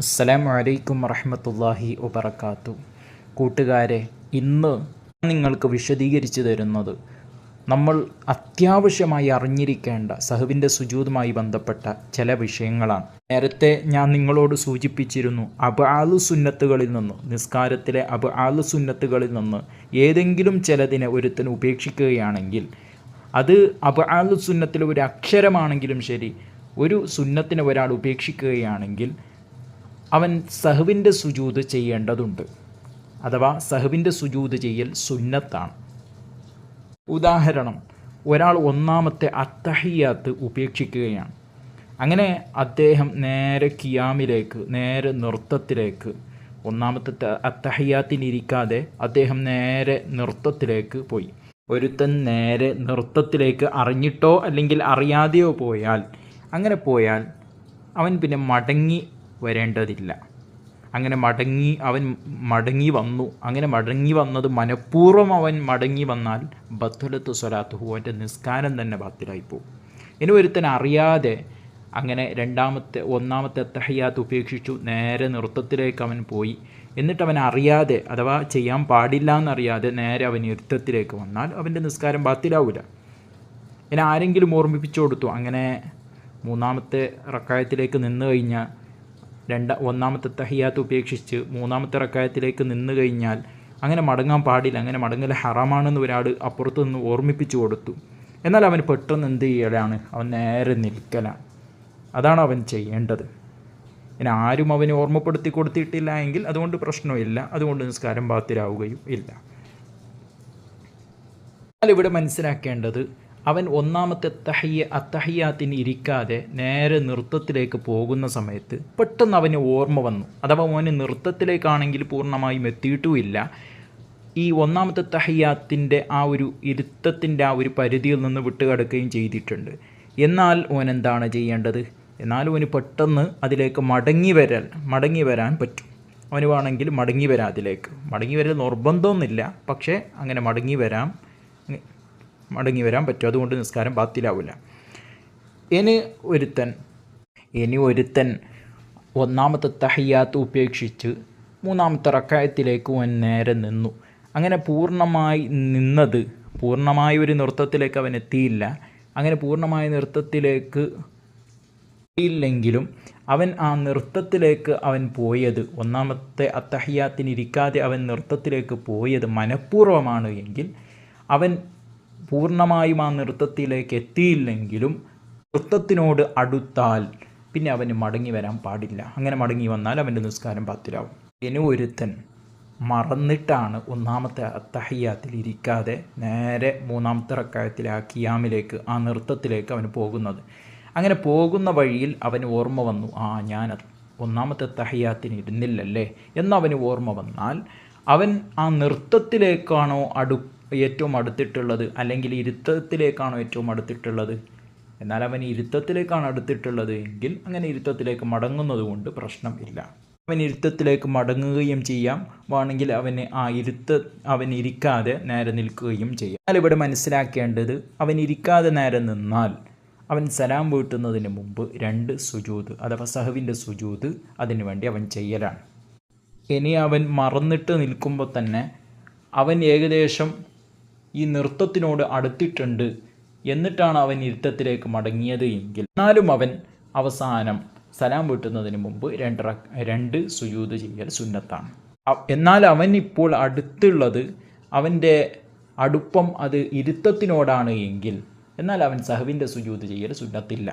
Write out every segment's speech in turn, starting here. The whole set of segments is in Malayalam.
അസ്സലാമു വലൈക്കും വറഹമത്തല്ലാഹി വബർക്കാത്തു കൂട്ടുകാരെ ഇന്ന് നിങ്ങൾക്ക് വിശദീകരിച്ചു തരുന്നത് നമ്മൾ അത്യാവശ്യമായി അറിഞ്ഞിരിക്കേണ്ട സഹുവിന്റെ സുജൂതുമായി ബന്ധപ്പെട്ട ചില വിഷയങ്ങളാണ്. നേരത്തെ ഞാൻ നിങ്ങളോട് സൂചിപ്പിച്ചിരുന്നു അബ് ആലു സുന്നത്തുകളിൽ നിന്ന് നിസ്കാരത്തിലെ അബ് ആലു സുന്നത്തുകളിൽ നിന്ന് ഏതെങ്കിലും ചിലതിനെ ഒരുത്തിന് ഉപേക്ഷിക്കുകയാണെങ്കിൽ അത് അബ് ആലു സുന്നത്തിലെ ഒരു അക്ഷരമാണെങ്കിലും ശരി ഒരു സുന്നത്തിനെ ഒരാൾ ഉപേക്ഷിക്കുകയാണെങ്കിൽ അവൻ സഹുവിന്റെ സുജൂത് ചെയ്യേണ്ടതുണ്ട്. അഥവാ സഹുവിന്റെ സുജൂത് ചെയ്യൽ സുന്നത്താണ്. ഉദാഹരണം ഒരാൾ ഒന്നാമത്തെ അത്തഹിയാത്ത് ഉപേക്ഷിക്കുകയാണ്. അങ്ങനെ അദ്ദേഹം നേരെ കിയാമിലേക്ക് നേരെ നൃത്തത്തിലേക്ക് ഒന്നാമത്തെ അത്തഹയ്യാത്തിനിരിക്കാതെ അദ്ദേഹം നേരെ നൃത്തത്തിലേക്ക് പോയി. ഒരുത്തൻ നേരെ നൃത്തത്തിലേക്ക് അറിഞ്ഞിട്ടോ അല്ലെങ്കിൽ അറിയാതെയോ പോയാൽ അങ്ങനെ പോയാൽ അവൻ പിന്നെ മടങ്ങി വരേണ്ടതില്ല. അങ്ങനെ മടങ്ങി അവൻ മടങ്ങി വന്നു. അങ്ങനെ മടങ്ങി വന്നത് മനഃപൂർവം അവൻ മടങ്ങി വന്നാൽ ബത്തുലത്ത് സ്വലാത്തുഹു അവന്റെ നിസ്കാരം തന്നെ ബാത്തിലായി പോകും ഇനി ഒരുത്തൻ അറിയാതെ അങ്ങനെ രണ്ടാമത്തെ ഒന്നാമത്തെ തഹയ്യാത്ത് ഉപേക്ഷിച്ചു നേരെ നൃത്തത്തിലേക്ക് അവൻ പോയി. എന്നിട്ട് അവൻ അറിയാതെ അഥവാ ചെയ്യാൻ പാടില്ല എന്നറിയാതെ നേരെ അവൻ ഇരുത്തത്തിലേക്ക് വന്നാൽ അവന്റെ നിസ്കാരം ബാത്തിലാവില്ല ഇനി ആരെങ്കിലും ഓർമ്മിപ്പിച്ചു കൊടുത്തു. അങ്ങനെ മൂന്നാമത്തെ റക്കായത്തിലേക്ക് നിന്ന് കഴിഞ്ഞാൽ രണ്ട ഒന്നാമത്തെ തഹിയാത്ത് ഉപേക്ഷിച്ച് മൂന്നാമത്തെ റക്കായത്തിലേക്ക് നിന്ന് കഴിഞ്ഞാൽ അങ്ങനെ മടങ്ങാൻ പാടില്ല അങ്ങനെ മടങ്ങൽ ഹറാമാണെന്ന് ഒരാൾ അപ്പുറത്തു നിന്ന് ഓർമ്മിപ്പിച്ചു കൊടുത്തു. എന്നാൽ അവൻ പെട്ടെന്ന് എന്ത് ചെയ്യലാണ്? അവൻ നേരെ നിൽക്കലാണ് അതാണ് അവൻ ചെയ്യേണ്ടത്. ഇനി ആരും അവനെ ഓർമ്മപ്പെടുത്തി കൊടുത്തിട്ടില്ല എങ്കിൽ അതുകൊണ്ട് പ്രശ്നമില്ല അതുകൊണ്ട് നിസ്കാരം ബാത്തിലാവുകയും ഇല്ല. എന്നാൽ ഇവിടെ മനസ്സിലാക്കേണ്ടത് അവൻ ഒന്നാമത്തെ തഹയ്യ അത്തഹയ്യാത്തിന് ഇരിക്കാതെ നേരെ നൃത്തത്തിലേക്ക് പോകുന്ന സമയത്ത് പെട്ടെന്ന് അവന് ഓർമ്മ വന്നു. അഥവാ അവന് നൃത്തത്തിലേക്കാണെങ്കിൽ പൂർണമായും എത്തിയിട്ടുമില്ല. ഈ ഒന്നാമത്തെ തഹയ്യാത്തിന്റെ ആ ഒരു ഇരുത്തത്തിന്റെ ആ ഒരു പരിധിയിൽ നിന്ന് വിട്ടുകിടക്കുകയും ചെയ്തിട്ടുണ്ട്. എന്നാൽ ഓൻ എന്താണ് ചെയ്യേണ്ടത്? എന്നാൽ ഓന് പെട്ടെന്ന് അതിലേക്ക് മടങ്ങി വരാൻ മടങ്ങി വരാൻ പറ്റും. അവന് വേണമെങ്കിൽ മടങ്ങി വരാം അതിലേക്ക്. മടങ്ങി വരൽ നിർബന്ധമൊന്നുമില്ല. പക്ഷേ അങ്ങനെ മടങ്ങി വരാം. മടങ്ങി വരാൻ പറ്റും. അതുകൊണ്ട് നിസ്കാരം ബാത്തിലാവില്ല ഇനി ഒരുത്തൻ ഇനി ഒരുത്തൻ ഒന്നാമത്തെ തഹയ്യാത്ത് ഉപേക്ഷിച്ച് മൂന്നാമത്തെ റക്കായത്തിലേക്ക് അവൻ നേരെ നിന്നു. അങ്ങനെ പൂർണമായി നിന്നത് പൂർണമായ ഒരു നൃത്തത്തിലേക്ക് അവൻ എത്തിയില്ല. അങ്ങനെ പൂർണമായ നൃത്തത്തിലേക്ക് ഇല്ലെങ്കിലും അവൻ ആ നൃത്തത്തിലേക്ക് അവൻ പോയത് ഒന്നാമത്തെ അത്തഹയ്യാത്തിനിരിക്കാതെ അവൻ നൃത്തത്തിലേക്ക് പോയത് മനഃപൂർവമാണ് എങ്കിൽ അവൻ പൂർണമായും ആ നൃത്തത്തിലേക്ക് എത്തിയില്ലെങ്കിലും നൃത്തത്തിനോട് അടുത്താൽ പിന്നെ അവന് മടങ്ങി വരാൻ പാടില്ല. അങ്ങനെ മടങ്ങി വന്നാൽ അവന്റെ നിസ്കാരം പത്തിലാവും ഇനി ഒരുത്തൻ മറന്നിട്ടാണ് ഒന്നാമത്തെ അത്തഹയ്യാത്തിൽ ഇരിക്കാതെ നേരെ മൂന്നാമത്തെ റക്കായത്തിൽ ആ കിയാമിലേക്ക് ആ നൃത്തത്തിലേക്ക് അവന് പോകുന്നത്. അങ്ങനെ പോകുന്ന വഴിയിൽ അവന് ഓർമ്മ വന്നു ആ ഞാൻ ഒന്നാമത്തെ തഹയ്യാത്തിന് ഇരുന്നില്ലല്ലേ? എന്നവന് ഓർമ്മ വന്നാൽ അവൻ ആ നൃത്തത്തിലേക്കാണോ അടു ഏറ്റവും അടുത്തിട്ടുള്ളത് അല്ലെങ്കിൽ ഇരുത്തത്തിലേക്കാണോ ഏറ്റവും അടുത്തിട്ടുള്ളത്? എന്നാൽ അവൻ ഇരുത്തത്തിലേക്കാണ് അടുത്തിട്ടുള്ളത് എങ്കിൽ അങ്ങനെ ഇരുത്തത്തിലേക്ക് മടങ്ങുന്നത് കൊണ്ട് പ്രശ്നം ഇല്ല. അവൻ ഇരുത്തത്തിലേക്ക് മടങ്ങുകയും ചെയ്യാം. വേണമെങ്കിൽ അവന് ആ ഇരുത്ത അവൻ ഇരിക്കാതെ നേരെ നിൽക്കുകയും ചെയ്യാം. എന്നാൽ ഇവിടെ മനസ്സിലാക്കേണ്ടത് അവൻ ഇരിക്കാതെ നേരെ നിന്നാൽ അവൻ സലാം വീട്ടുന്നതിന് മുമ്പ് രണ്ട് സുജൂത് അഥവാ സഹവിന്റെ സുജൂത് അതിനുവേണ്ടി അവൻ ചെയ്യലാണ്. ഇനി അവൻ മറന്നിട്ട് നിൽക്കുമ്പോൾ തന്നെ അവൻ ഏകദേശം ഈ നൃത്തത്തിനോട് അടുത്തിട്ടുണ്ട് എന്നിട്ടാണ് അവൻ ഇരുത്തത്തിലേക്ക് മടങ്ങിയത് എങ്കിൽ. എന്നാലും അവൻ അവസാനം സലാം വീട്ടുന്നതിന് മുമ്പ് രണ്ട് രണ്ട് സുയൂത് ചെയ്യൽ സുന്നത്താണ്. എന്നാൽ അവൻ ഇപ്പോൾ അടുത്തുള്ളത് അവന്റെ അടുപ്പം അത് ഇരുത്തത്തിനോടാണ് എങ്കിൽ. എന്നാൽ അവൻ സഹവിന്റെ സുജൂത് ചെയ്യൽ സുന്നത്തില്ല.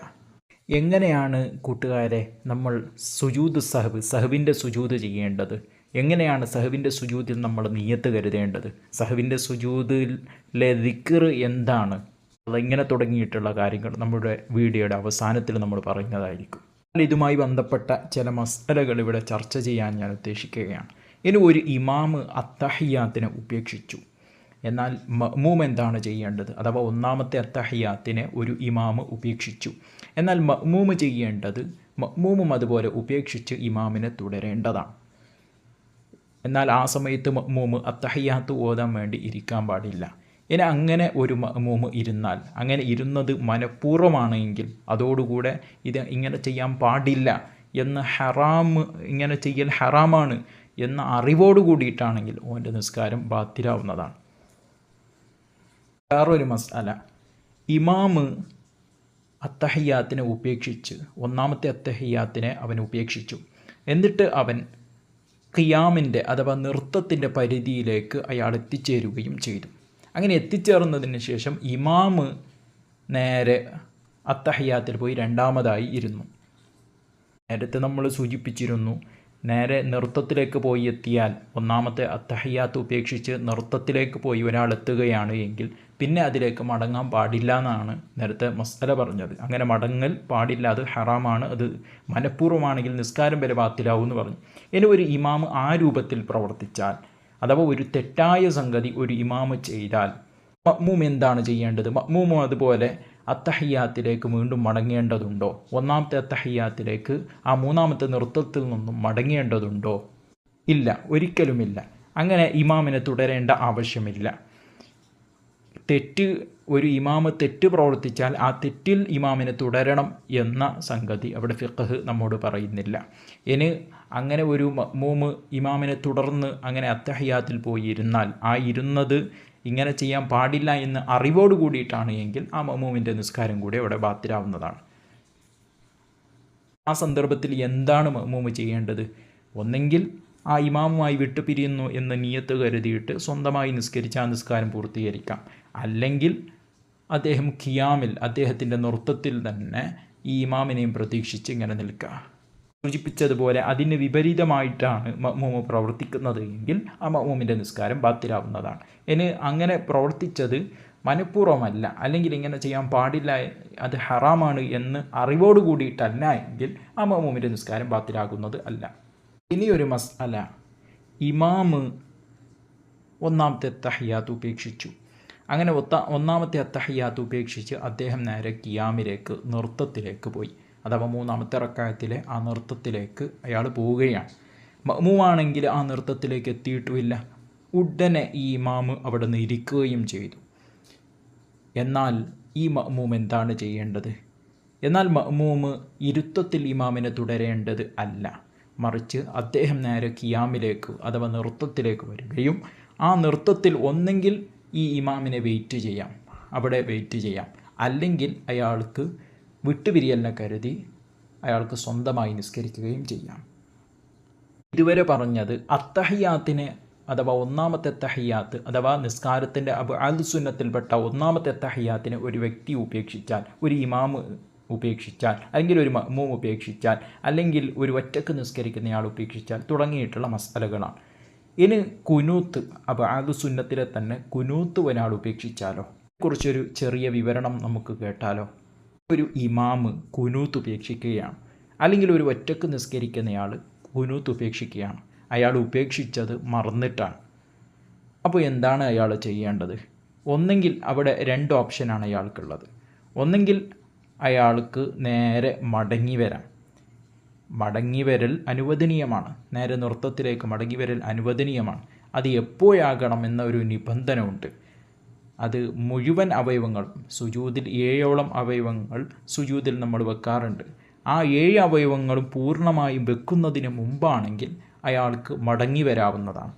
എങ്ങനെയാണ് കൂട്ടുകാരെ നമ്മൾ സുജൂത് സഹബ് സഹബിന്റെ സുജൂത് ചെയ്യേണ്ടത്? എങ്ങനെയാണ് സഹുവിന്റെ സുജൂതിൽ നമ്മൾ നീയത്ത് കരുതേണ്ടത്? സഹുവിന്റെ സുജൂതിലെ ദിക്കർ എന്താണ്? അതിങ്ങനെ തുടങ്ങിയിട്ടുള്ള കാര്യങ്ങൾ നമ്മുടെ വീഡിയോയുടെ അവസാനത്തിൽ നമ്മൾ പറയുന്നതായിരിക്കും. ഇതുമായി ബന്ധപ്പെട്ട ചില മസലകൾ ഇവിടെ ചർച്ച ചെയ്യാൻ ഞാൻ ഉദ്ദേശിക്കുകയാണ്. ഇനി ഒരു ഇമാമ് അത്തഹിയാത്തിനെ ഉപേക്ഷിച്ചു. എന്നാൽ മഅ്മൂം എന്താണ് ചെയ്യേണ്ടത്? അഥവാ ഒന്നാമത്തെ അത്തഹിയാത്തിനെ ഒരു ഇമാമ് ഉപേക്ഷിച്ചു. എന്നാൽ മഅ്മൂം ചെയ്യേണ്ടത് മഅ്മൂമും അതുപോലെ ഉപേക്ഷിച്ച് ഇമാമിനെ തുടരേണ്ടതാണ്. എന്നാൽ ആ സമയത്ത് മമ്മൂമ് അത്തഹയ്യാത്ത് ഓതാൻ വേണ്ടി ഇരിക്കാൻ പാടില്ല. ഇനി അങ്ങനെ ഒരു മമ്മൂമ് ഇരുന്നാൽ അങ്ങനെ ഇരുന്നത് മനഃപൂർവമാണെങ്കിൽ അതോടുകൂടെ ഇത് ഇങ്ങനെ ചെയ്യാൻ പാടില്ല എന്ന് ഹറാം ഇങ്ങനെ ചെയ്യൽ ഹറാമാണ് എന്ന അറിവോട് കൂടിയിട്ടാണെങ്കിൽ ഓന്റെ നിസ്കാരം ബാത്തിരാവുന്നതാണ് വേറൊരു മസാല. ഇമാമ് അത്തഹയ്യാത്തിനെ ഉപേക്ഷിച്ച് ഒന്നാമത്തെ അത്തഹയ്യാത്തിനെ അവൻ ഉപേക്ഷിച്ചു. എന്നിട്ട് അവൻ ഖിയാമിന്റെ അഥവാ നൃത്തത്തിന്റെ പരിധിയിലേക്ക് അയാൾ എത്തിച്ചേരുകയും ചെയ്തു. അങ്ങനെ എത്തിച്ചേർന്നതിന് ശേഷം ഇമാമ് നേരെ അത്തഹയ്യാത്തിൽ പോയി രണ്ടാമതായി ഇരുന്നു. നേരത്തെ നമ്മൾ സൂചിപ്പിച്ചിരുന്നു നേരെ നൃത്തത്തിലേക്ക് പോയി എത്തിയാൽ ഒന്നാമത്തെ അത്തഹയ്യാത്ത് ഉപേക്ഷിച്ച് നൃത്തത്തിലേക്ക് പോയി ഒരാൾ എത്തുകയാണ് എങ്കിൽ പിന്നെ അതിലേക്ക് മടങ്ങാൻ പാടില്ല എന്നാണ് നേരത്തെ മസ്തല പറഞ്ഞത്. അങ്ങനെ മടങ്ങൽ പാടില്ല അത് ഹറാമാണ് അത് മനഃപൂർവമാണെങ്കിൽ നിസ്കാരം വരെ ബാത്തിലാവും എന്ന് പറഞ്ഞു. ഇനി ഒരു ഇമാമ് ആ രൂപത്തിൽ പ്രവർത്തിച്ചാൽ അഥവാ ഒരു തെറ്റായ സംഗതി ഒരു ഇമാമ് ചെയ്താൽ മമ്മൂം എന്താണ് ചെയ്യേണ്ടത്? മമ്മൂമും അതുപോലെ അത്തഹയ്യാത്തിലേക്ക് വീണ്ടും മടങ്ങേണ്ടതുണ്ടോ? ഒന്നാമത്തെ അത്തഹയ്യാത്തിലേക്ക് ആ മൂന്നാമത്തെ നൃത്തത്തിൽ നിന്നും മടങ്ങേണ്ടതുണ്ടോ? ഇല്ല ഒരിക്കലുമില്ല. അങ്ങനെ ഇമാമിനെ തുടരേണ്ട ആവശ്യമില്ല. തെറ്റ് ഒരു ഇമാമ് തെറ്റ് പ്രവർത്തിച്ചാൽ ആ തെറ്റിൽ ഇമാമിനെ തുടരണം എന്ന സംഗതി അവിടെ ഫിഖഹ് നമ്മോട് പറയുന്നില്ല. ഇനി അങ്ങനെ ഒരു മൂമ് ഇമാമിനെ തുടർന്ന് അങ്ങനെ അത്തഹയാത്തിൽ പോയി ഇരുന്നാൽ ആ ഇരുന്നത് ഇങ്ങനെ ചെയ്യാൻ പാടില്ല എന്ന് അറിവോട് കൂടിയിട്ടാണ് എങ്കിൽ ആ മമൂമിന്റെ നിസ്കാരം കൂടി അവിടെ ബാത്തിരാവുന്നതാണ് ആ സന്ദർഭത്തിൽ എന്താണ് മമൂമ് ചെയ്യേണ്ടത്? ഒന്നെങ്കിൽ ആ ഇമാമുമായി വിട്ടുപിരിയുന്നു എന്ന് നിയത്ത് കരുതിയിട്ട് സ്വന്തമായി നിസ്കരിച്ച് ആ നിസ്കാരം പൂർത്തീകരിക്കാം. അല്ലെങ്കിൽ അദ്ദേഹം ഖിയാമിൽ അദ്ദേഹത്തിന്റെ നൃത്തത്തിൽ തന്നെ ഈ ഇമാമിനെയും പ്രതീക്ഷിച്ച് ഇങ്ങനെ നിൽക്കുക. സൂചിപ്പിച്ചതുപോലെ അതിന് വിപരീതമായിട്ടാണ് മഹ്മൂമ് പ്രവർത്തിക്കുന്നത് എങ്കിൽ ആ മമ്മൂമിന്റെ നിസ്കാരം ബാത്തിലാവുന്നതാണ്. ഇനി അങ്ങനെ പ്രവർത്തിച്ചത് മനഃപൂർവമല്ല. അല്ലെങ്കിൽ ഇങ്ങനെ ചെയ്യാൻ പാടില്ല അത് ഹറാമാണ് എന്ന് അറിവോട് കൂടിയിട്ടല്ല എങ്കിൽ ആ മമ്മൂമിന്റെ നിസ്കാരം ബാത്തിലാകുന്നത് അല്ല. ഇനിയൊരു മസ്അല. ഇമാമ് ഒന്നാമത്തെ തഹയ്യാത്ത് ഉപേക്ഷിച്ചു. അങ്ങനെ ഒത്ത ഒന്നാമത്തെ അത്തഹയ്യാത്ത് ഉപേക്ഷിച്ച് അദ്ദേഹം നേരെ കിയാമിലേക്ക് നൃത്തത്തിലേക്ക് പോയി. അഥവാ മൂന്നാമത്തെ റക്കായത്തിലെ ആ നൃത്തത്തിലേക്ക് അയാൾ പോവുകയാണ്. മമുവാണെങ്കിൽ ആ നൃത്തത്തിലേക്ക് എത്തിയിട്ടുമില്ല. ഉടനെ ഈ ഇമാമ് അവിടെ നിന്ന് ഇരിക്കുകയും ചെയ്തു. എന്നാൽ ഈ മമൂം എന്താണ് ചെയ്യേണ്ടത്? എന്നാൽ മമൂമ് ഇരുത്തത്തിൽ ഇമാമിനെ തുടരേണ്ടത് അല്ല. മറിച്ച് അദ്ദേഹം നേരെ കിയാമിലേക്ക് അഥവാ നൃത്തത്തിലേക്ക് വരികയും ആ നൃത്തത്തിൽ ഒന്നെങ്കിൽ ഈ ഇമാമിനെ വെയിറ്റ് ചെയ്യാം. അവിടെ വെയിറ്റ് ചെയ്യാം. അല്ലെങ്കിൽ അയാൾക്ക് വിട്ടുപിരിയലിനെ കരുതി അയാൾക്ക് സ്വന്തമായി നിസ്കരിക്കുകയും ചെയ്യാം. ഇതുവരെ പറഞ്ഞത് അത്തഹയ്യാത്തിനെ അഥവാ ഒന്നാമത്തെ തഹയ്യാത്ത് അഥവാ നിസ്കാരത്തിന്റെ അബ് അൽ സുന്നത്തിൽപ്പെട്ട ഒന്നാമത്തെ തഹയ്യാത്തിനെ ഒരു വ്യക്തി ഉപേക്ഷിച്ചാൽ ഒരു ഇമാമ് ഉപേക്ഷിച്ചാൽ അല്ലെങ്കിൽ ഒരു മമ്മൂം ഉപേക്ഷിച്ചാൽ അല്ലെങ്കിൽ ഒരു ഒറ്റയ്ക്ക് നിസ്കരിക്കുന്നയാൾ ഉപേക്ഷിച്ചാൽ തുടങ്ങിയിട്ടുള്ള മസാലകളാണ്. ഇനി കുനൂത്ത് അത് സുന്നത്തിലെ തന്നെ കുനൂത്ത് ഒരാൾ ഉപേക്ഷിച്ചാലോ? കുറിച്ചൊരു ചെറിയ വിവരണം നമുക്ക് കേട്ടാലോ? ഒരു ഇമാമ് കുനൂത്ത് ഉപേക്ഷിക്കുകയാണ് അല്ലെങ്കിൽ ഒരു ഒറ്റയ്ക്ക് നിസ്കരിക്കുന്നയാൾ കുനൂത്ത് ഉപേക്ഷിക്കുകയാണ്. അയാൾ ഉപേക്ഷിച്ചത് മറന്നിട്ടാണ്. അപ്പോൾ എന്താണ് അയാൾ ചെയ്യേണ്ടത്? ഒന്നെങ്കിൽ അവിടെ രണ്ട് ഓപ്ഷനാണ് അയാൾക്കുള്ളത്. ഒന്നെങ്കിൽ അയാൾക്ക് നേരെ മടങ്ങി വരാം. മടങ്ങി വരൽ അനുവദനീയമാണ്. നേരെ നൃത്തത്തിലേക്ക് മടങ്ങി വരൽ അനുവദനീയമാണ്. അത് എപ്പോഴാകണം എന്നൊരു നിബന്ധന ഉണ്ട് അത് മുഴുവൻ അവയവങ്ങളും സുജൂതിൽ ഏഴോളം അവയവങ്ങൾ സുജൂതിൽ നമ്മൾ വെക്കാറുണ്ട്. ആ ഏഴ് അവയവങ്ങളും പൂർണമായും വെക്കുന്നതിന് മുമ്പാണെങ്കിൽ അയാൾക്ക് മടങ്ങി വരാവുന്നതാണ്.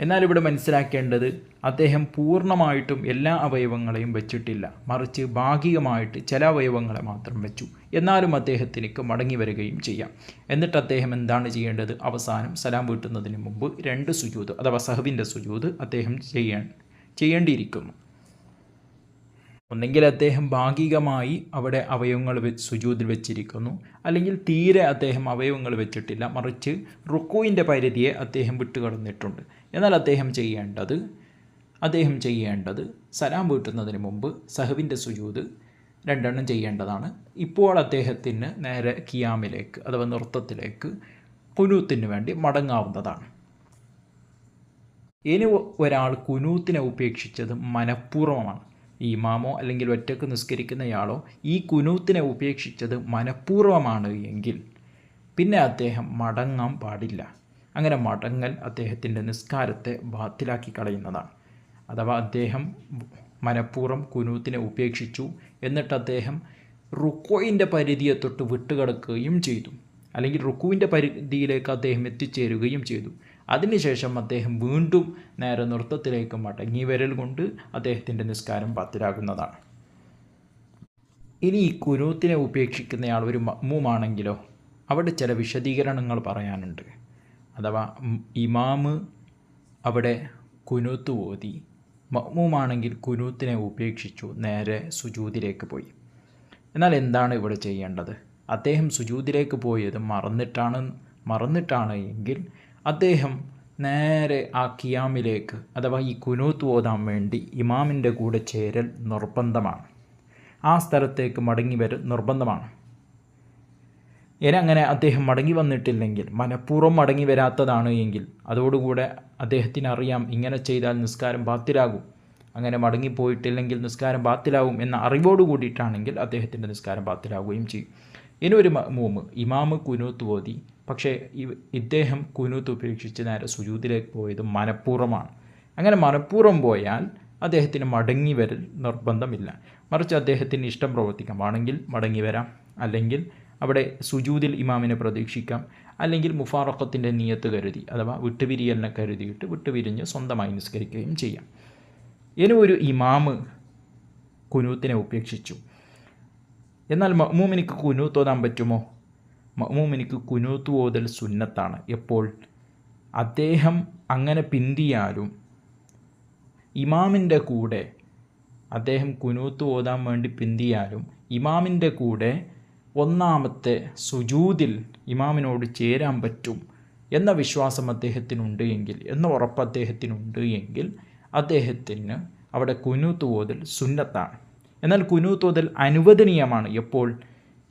എന്നാൽ ഇവിടെ മനസ്സിലാക്കേണ്ടത് അദ്ദേഹം പൂർണമായിട്ടും എല്ലാ അവയവങ്ങളെയും വെച്ചിട്ടില്ല. മറിച്ച് ഭാഗികമായിട്ട് ചില അവയവങ്ങളെ മാത്രം വെച്ചു. എന്നാലും അദ്ദേഹത്തിലേക്ക് മടങ്ങി വരികയും ചെയ്യാം. എന്നിട്ട് അദ്ദേഹം എന്താണ് ചെയ്യേണ്ടത്? അവസാനം സലാം വീട്ടുന്നതിന് മുമ്പ് രണ്ട് സുജൂത് അഥവാ സഹബിന്റെ സുജൂത് അദ്ദേഹം ചെയ്യാൻ ചെയ്യേണ്ടിയിരിക്കുന്നു. ഒന്നെങ്കിൽ അദ്ദേഹം ഭാഗികമായി അവിടെ അവയവങ്ങൾ സുജൂതിൽ വെച്ചിരിക്കുന്നു. അല്ലെങ്കിൽ തീരെ അദ്ദേഹം അവയവങ്ങൾ വെച്ചിട്ടില്ല. മറിച്ച് റുക്കുവിന്റെ പരിധിയെ അദ്ദേഹം വിട്ടുകടന്നിട്ടുണ്ട്. എന്നാൽ അദ്ദേഹം ചെയ്യേണ്ടത് അദ്ദേഹം ചെയ്യേണ്ടത് സലാം വീട്ടുന്നതിന് മുമ്പ് സഹവിന്റെ സുജൂത് രണ്ടെണ്ണം ചെയ്യേണ്ടതാണ്. ഇപ്പോൾ അദ്ദേഹത്തിന് നേരെ കിയാമിലേക്ക് അഥവാ നൃത്തത്തിലേക്ക് കുനൂത്തിന് വേണ്ടി മടങ്ങാവുന്നതാണ്. ഇനി ഒരാൾ കുനൂത്തിനെ ഉപേക്ഷിച്ചത് മനഃപൂർവമാണ്. ഇമാമോ അല്ലെങ്കിൽ ഒറ്റയ്ക്ക് നിസ്കരിക്കുന്നയാളോ ഈ കുനൂത്തിനെ ഉപേക്ഷിച്ചത് മനഃപൂർവമാണ് എങ്കിൽ പിന്നെ അദ്ദേഹം മടങ്ങാൻ പാടില്ല. അങ്ങനെ മടങ്ങൽ അദ്ദേഹത്തിന്റെ നിസ്കാരത്തെ ബാത്തിലാക്കി കളയുന്നതാണ്. അഥവാ അദ്ദേഹം മനഃപൂർവം കുനൂത്തിനെ ഉപേക്ഷിച്ചു. എന്നിട്ട് അദ്ദേഹം റുക്കോയിന്റെ പരിധിയെ തൊട്ട് വിട്ടുകിടക്കുകയും ചെയ്തു. അല്ലെങ്കിൽ റുക്കുവിന്റെ പരിധിയിലേക്ക് അദ്ദേഹം എത്തിച്ചേരുകയും ചെയ്തു. അതിനുശേഷം അദ്ദേഹം വീണ്ടും നേരെ നൃത്തത്തിലേക്ക് മടങ്ങി വരൽ കൊണ്ട് അദ്ദേഹത്തിന്റെ നിസ്കാരം പത്തിലാകുന്നതാണ് ഇനി ഈ കുനൂത്തിനെ ഉപേക്ഷിക്കുന്നയാൾ ഒരു മമ്മൂമാണെങ്കിലോ അവിടെ ചില വിശദീകരണങ്ങൾ പറയാനുണ്ട്. അഥവാ ഇമാമ് അവിടെ കുനൂത്ത് ഓതി. മമ്മൂമാണെങ്കിൽ കുനൂത്തിനെ ഉപേക്ഷിച്ചു നേരെ സുജൂതിലേക്ക് പോയി. എന്നാൽ എന്താണ് ഇവിടെ ചെയ്യേണ്ടത്? അദ്ദേഹം സുജൂതിലേക്ക് പോയത് മറന്നിട്ടാണ് മറന്നിട്ടാണ് എങ്കിൽ അദ്ദേഹം നേരെ ആ കിയാമിലേക്ക് അഥവാ ഈ കുനൂത്ത് ഓതാൻ വേണ്ടി ഇമാമിന്റെ കൂടെ ചേരൽ നിർബന്ധമാണ്. ആ സ്ഥലത്തേക്ക് മടങ്ങി വരൽ നിർബന്ധമാണ്. ഇനി അങ്ങനെ അദ്ദേഹം മടങ്ങി വന്നിട്ടില്ലെങ്കിൽ മനഃപൂർവം മടങ്ങി വരാത്തതാണ് എങ്കിൽ അതോടുകൂടെ അദ്ദേഹത്തിന് അറിയാം ഇങ്ങനെ ചെയ്താൽ നിസ്കാരം ബാത്തിലാകും. അങ്ങനെ മടങ്ങിപ്പോയിട്ടില്ലെങ്കിൽ നിസ്കാരം ബാത്തിലാവും എന്ന അറിവോട് കൂടിയിട്ടാണെങ്കിൽ അദ്ദേഹത്തിന്റെ നിസ്കാരം ബാത്തിലാവുകയും ചെയ്യും. ഇനി ഒരു മൂമ് ഇമാമ് കുനൂത്ത് ഓതി. പക്ഷേ ഇദ്ദേഹം കുനൂത്ത് ഉപേക്ഷിച്ച് നേരെ സുജൂതിലേക്ക് പോയത് മനഃപൂർവമാണ്. അങ്ങനെ മനഃപൂർവം പോയാൽ അദ്ദേഹത്തിന് മടങ്ങി വരൽ നിർബന്ധമില്ല. മറിച്ച് അദ്ദേഹത്തിന് ഇഷ്ടം പ്രവർത്തിക്കാം. ആണെങ്കിൽ മടങ്ങി വരാം. അല്ലെങ്കിൽ അവിടെ സുജൂദിൽ ഇമാമിനെ പ്രതീക്ഷിക്കാം. അല്ലെങ്കിൽ മുഫാറക്കത്തിന്റെ നീയത്ത് കരുതി അഥവാ വിട്ടുപിരിയലിനെ കരുതിയിട്ട് വിട്ടുപിരിഞ്ഞ് സ്വന്തമായി നിസ്കരിക്കുകയും ചെയ്യാം. ഇനി ഒരു ഇമാമ് കുനൂത്തിനെ ഉപേക്ഷിച്ചു. എന്നാൽ മഹ്മൂമിനിക്ക് കുനൂത്ത് ഓതാൻ പറ്റുമോ? മഹ്മൂമിനിക്ക് കുനൂത്ത് ഓതൽ സുന്നത്താണ്. എപ്പോൾ? അദ്ദേഹം അങ്ങനെ പിന്തിയാലും ഇമാമിന്റെ കൂടെ അദ്ദേഹം കുനൂത്ത് ഓതാൻ വേണ്ടി പിന്തിയാലും ഇമാമിന്റെ കൂടെ ഒന്നാമത്തെ സുജൂതിൽ ഇമാമിനോട് ചേരാൻ പറ്റും എന്ന വിശ്വാസം അദ്ദേഹത്തിനുണ്ട് എങ്കിൽ എന്ന ഉറപ്പ് അദ്ദേഹത്തിനുണ്ട് എങ്കിൽ അദ്ദേഹത്തിന് അവിടെ കുനൂത്ത് ഓതൽ സുന്നത്താണ്. എന്നാൽ കുനൂത്ത് ഓതൽ അനുവദനീയമാണ്. എപ്പോൾ?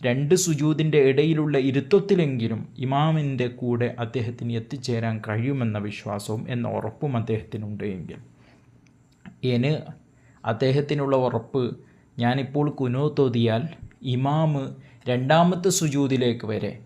രണ്ട് സുജൂതിന്റെ ഇടയിലുള്ള ഇരുത്തത്തിലെങ്കിലും ഇമാമിന്റെ കൂടെ അദ്ദേഹത്തിന് എത്തിച്ചേരാൻ കഴിയുമെന്ന വിശ്വാസവും എന്ന ഉറപ്പും അദ്ദേഹത്തിനുണ്ട് എങ്കിൽ. ഇനി അദ്ദേഹത്തിനുള്ള ഉറപ്പ് ഞാനിപ്പോൾ കുനൂത്തോതിയാൽ ഇമാമ് രണ്ടാമത്തെ സുജൂതിലേക്ക് വരെ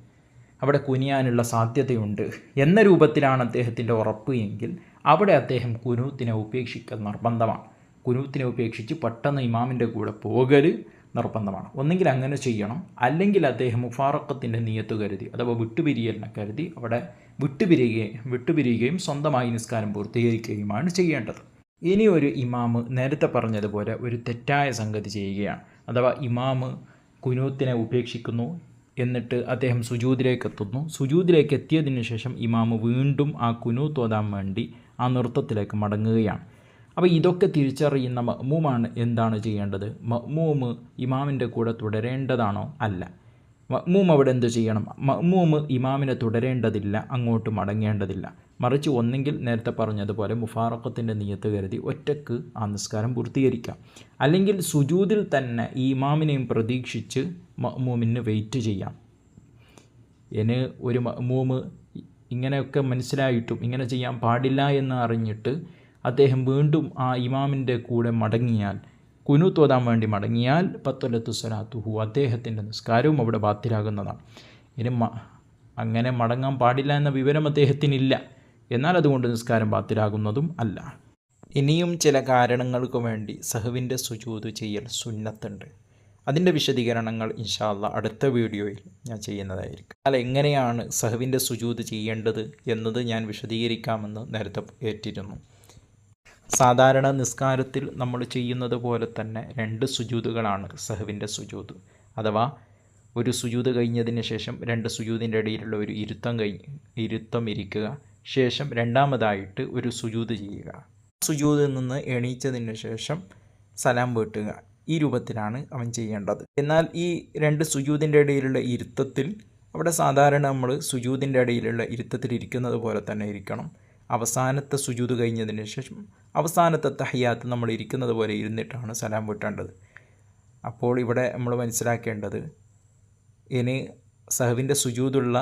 അവിടെ കുനിയാനുള്ള സാധ്യതയുണ്ട് എന്ന രൂപത്തിലാണ് അദ്ദേഹത്തിന്റെ ഉറപ്പ് എങ്കിൽ അവിടെ അദ്ദേഹം കുനൂത്തിനെ ഉപേക്ഷിക്കൽ നിർബന്ധമാണ്. കുനൂത്തിനെ ഉപേക്ഷിച്ച് പെട്ടെന്ന് ഇമാമിന്റെ കൂടെ പോകൽ നിർബന്ധമാണ്. ഒന്നെങ്കിൽ അങ്ങനെ ചെയ്യണം. അല്ലെങ്കിൽ അദ്ദേഹം മുഫാറക്കത്തിന്റെ നീയത്ത് കരുതി അഥവാ വിട്ടുപിരിയലിനെ കരുതി അവിടെ വിട്ടുപിരിയുകയും വിട്ടുപിരിയുകയും സ്വന്തമായി നിസ്കാരം പൂർത്തീകരിക്കുകയുമാണ് ചെയ്യേണ്ടത്. ഇനി ഒരു ഇമാമ് നേരത്തെ പറഞ്ഞതുപോലെ ഒരു തെറ്റായ സംഗതി ചെയ്യുകയാണ്. അഥവാ ഇമാമ് കുനൂത്തിനെ ഉപേക്ഷിക്കുന്നു എന്നിട്ട് അദ്ദേഹം സുജൂദിലേക്ക് എത്തുന്നു സുജൂദിലേക്ക് എത്തിയതിന് ശേഷം ഇമാമ് വീണ്ടും ആ കുനൂത്ത് ഓതാൻ വേണ്ടി ആ നൃത്തത്തിലേക്ക് മടങ്ങുകയാണ്. അപ്പോൾ ഇതൊക്കെ തിരിച്ചറിയുന്ന മഹ്മൂമാണ് എന്താണ് ചെയ്യേണ്ടത്? മഹ്മൂമ് ഇമാമിന്റെ കൂടെ തുടരേണ്ടതാണോ? അല്ല. മഅ്മൂം അവിടെ എന്ത് ചെയ്യണം? മഹ്മൂമ് ഇമാമിനെ തുടരേണ്ടതില്ല അങ്ങോട്ട് മടങ്ങേണ്ടതില്ല. മറിച്ച് ഒന്നെങ്കിൽ നേരത്തെ പറഞ്ഞതുപോലെ മുഫാറക്കത്തിന്റെ നിയത്ത് കരുതി ഒറ്റയ്ക്ക് ആ നിസ്കാരം പൂർത്തീകരിക്കാം. അല്ലെങ്കിൽ സുജൂതിൽ തന്നെ ഈ ഇമാമിനെയും പ്രതീക്ഷിച്ച് മഅ്മൂമിന് വെയിറ്റ് ചെയ്യാം. ഇനി ഒരു മഅ്മൂമ് ഇങ്ങനെയൊക്കെ മനസ്സിലായിട്ടും ഇങ്ങനെ ചെയ്യാൻ പാടില്ല എന്ന് അറിഞ്ഞിട്ട് അദ്ദേഹം വീണ്ടും ആ ഇമാമിന്റെ കൂടെ മടങ്ങിയാൽ കുനുത്തോതാൻ വേണ്ടി മടങ്ങിയാൽ പത്തൊല്ലത്തു സ്വലാത്തുഹു. അദ്ദേഹത്തിന്റെ നിസ്കാരവും അവിടെ ബാത്തിലാകുന്നതാണ്. ഇനി അങ്ങനെ മടങ്ങാൻ പാടില്ല എന്ന വിവരം അദ്ദേഹത്തിനില്ല. എന്നാൽ അതുകൊണ്ട് നിസ്കാരം ബാത്തിലാകുന്നതും അല്ല. ഇനിയും ചില കാരണങ്ങൾക്ക് വേണ്ടി സഹുവിന്റെ സുജൂത് ചെയ്യൽ സുന്നത്തുണ്ട്. അതിന്റെ വിശദീകരണങ്ങൾ ഇൻഷാല്ല അടുത്ത വീഡിയോയിൽ ഞാൻ ചെയ്യുന്നതായിരിക്കും. അല്ല എങ്ങനെയാണ് സഹുവിന്റെ സുജൂത് ചെയ്യേണ്ടത് എന്നത് ഞാൻ വിശദീകരിക്കാമെന്ന് നേരത്തെ ഏറ്റിരുന്നു. സാധാരണ നിസ്കാരത്തിൽ നമ്മൾ ചെയ്യുന്നത് പോലെ തന്നെ രണ്ട് സുജൂതുകളാണ് സഹവിന്റെ സുജൂത്. അഥവാ ഒരു സുജൂത് കഴിഞ്ഞതിന് ശേഷം രണ്ട് സുജൂതിന്റെ ഇടയിലുള്ള ഒരു ഇരുത്തം കഴിഞ്ഞ് ഇരുത്തം ഇരിക്കുക. ശേഷം രണ്ടാമതായിട്ട് ഒരു സുജൂത് ചെയ്യുക. സുജൂതിൽ നിന്ന് എണീച്ചതിന് ശേഷം സലാം വീട്ടുക. ഈ രൂപത്തിലാണ് അവൻ ചെയ്യേണ്ടത്. എന്നാൽ ഈ രണ്ട് സുജൂതിന്റെ ഇടയിലുള്ള ഇരുത്തത്തിൽ അവിടെ സാധാരണ നമ്മൾ സുജൂതിന്റെ ഇടയിലുള്ള ഇരുത്തത്തിൽ ഇരിക്കുന്നത് പോലെ തന്നെ ഇരിക്കണം. അവസാനത്തെ സുജൂത് കഴിഞ്ഞതിന് ശേഷം അവസാനത്തെ തഹയ്യാത്ത് നമ്മൾ ഇരിക്കുന്നത് പോലെ ഇരുന്നിട്ടാണ് സലാം വീട്ടേണ്ടത്. അപ്പോൾ ഇവിടെ നമ്മൾ മനസ്സിലാക്കേണ്ടത് ഇനി സഹവിന്റെ സുജൂതുള്ള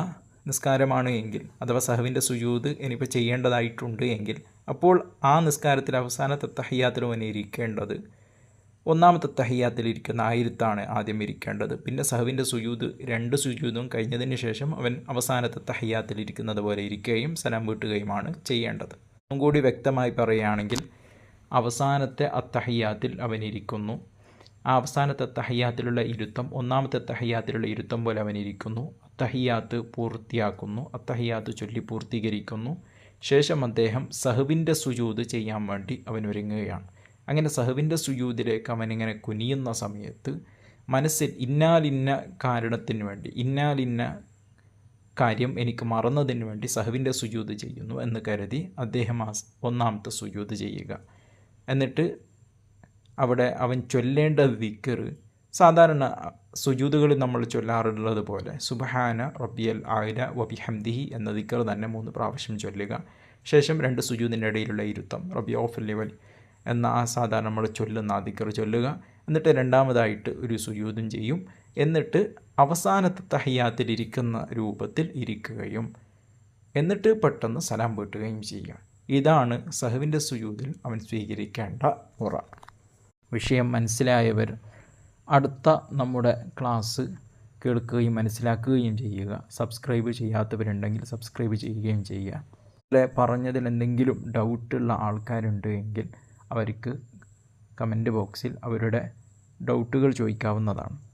നിസ്കാരമാണ് എങ്കിൽ അഥവാ സഹവിന്റെ സുജൂത് ഇനിയിപ്പോൾ ചെയ്യേണ്ടതായിട്ടുണ്ട് എങ്കിൽ അപ്പോൾ ആ നിസ്കാരത്തിൽ അവസാനത്തെ തഹയ്യാത്തിൽ ഇനി ഇരിക്കേണ്ടത് ഒന്നാമത്തെ തഹയ്യാത്തിൽ ഇരിക്കുന്ന ആയിരത്താണ് ആദ്യം ഇരിക്കേണ്ടത്. പിന്നെ സഹവിന്റെ സുയൂദ് രണ്ട് സുയൂദും കഴിഞ്ഞതിന് ശേഷം അവൻ അവസാനത്തെ തഹയ്യാത്തിൽ ഇരിക്കുന്നത് പോലെ ഇരിക്കുകയും സലാം വീട്ടുകയുമാണ് ചെയ്യേണ്ടത്. ഒന്നും കൂടി വ്യക്തമായി പറയുകയാണെങ്കിൽ അവസാനത്തെ അത്തഹയ്യാത്തിൽ അവൻ ഇരിക്കുന്നു. ആ അവസാനത്തെ തഹയ്യാത്തിലുള്ള ഇരുത്തം ഒന്നാമത്തെ തഹയ്യാത്തിലുള്ള ഇരുത്തം പോലെ അവൻ ഇരിക്കുന്നു. അത്തഹിയാത്ത് പൂർത്തിയാക്കുന്നു. അത്തഹയ്യാത്ത് ചൊല്ലി പൂർത്തീകരിക്കുന്നു. ശേഷം അദ്ദേഹം സഹവിന്റെ സുജൂത് ചെയ്യാൻ വേണ്ടി അവൻ ഒരുങ്ങുകയാണ്. അങ്ങനെ സഹവിന്റെ സുയൂതിലേക്ക് അവനിങ്ങനെ കുനിയുന്ന സമയത്ത് മനസ്സിൽ ഇന്നാലിന്ന കാരണത്തിന് വേണ്ടി ഇന്നാലിന്ന കാര്യം എനിക്ക് മറന്നതിന് വേണ്ടി സഹവിന്റെ സുജൂത് ചെയ്യുന്നു എന്ന് കരുതി അദ്ദേഹം ആ ഒന്നാമത്തെ സുജൂത് ചെയ്യുക. എന്നിട്ട് അവിടെ അവൻ ചൊല്ലേണ്ട ദിക്കർ സാധാരണ സുജൂതുകളിൽ നമ്മൾ ചൊല്ലാറുള്ളത് പോലെ സുബഹാന റബ്ബിയൽ ആയിര വബിഹംദിഹി എന്ന ദിക്കർ തന്നെ മൂന്ന് പ്രാവശ്യം ചൊല്ലുക. ശേഷം രണ്ട് സുജൂതിന്റെ ഇടയിലുള്ള ഇരുത്തം റബി ഓഫ് ലെവൽ എന്ന ആ സാധാരണ നമ്മൾ ചൊല്ലുന്ന ആ ദിക്കർ ചൊല്ലുക. എന്നിട്ട് രണ്ടാമതായിട്ട് ഒരു സുയൂതം ചെയ്യും. എന്നിട്ട് അവസാനത്തെ തഹയ്യാത്തിലിരിക്കുന്ന രൂപത്തിൽ ഇരിക്കുകയും എന്നിട്ട് പെട്ടെന്ന് സലാം വീട്ടുകയും ചെയ്യുക. ഇതാണ് സഹുവിന്റെ സുയൂതിൽ അവൻ സ്വീകരിക്കേണ്ട മുറ വിഷയം മനസ്സിലായവർ അടുത്ത നമ്മുടെ ക്ലാസ് കേൾക്കുകയും മനസ്സിലാക്കുകയും ചെയ്യുക. സബ്സ്ക്രൈബ് ചെയ്യാത്തവരുണ്ടെങ്കിൽ സബ്സ്ക്രൈബ് ചെയ്യുകയും ചെയ്യുക. പറഞ്ഞതിൽ എന്തെങ്കിലും ഡൗട്ടുള്ള ആൾക്കാരുണ്ട് എങ്കിൽ അവർക്ക് കമന്റ് ബോക്സിൽ അവരുടെ ഡൗട്ടുകൾ ചോദിക്കാവുന്നതാണ്.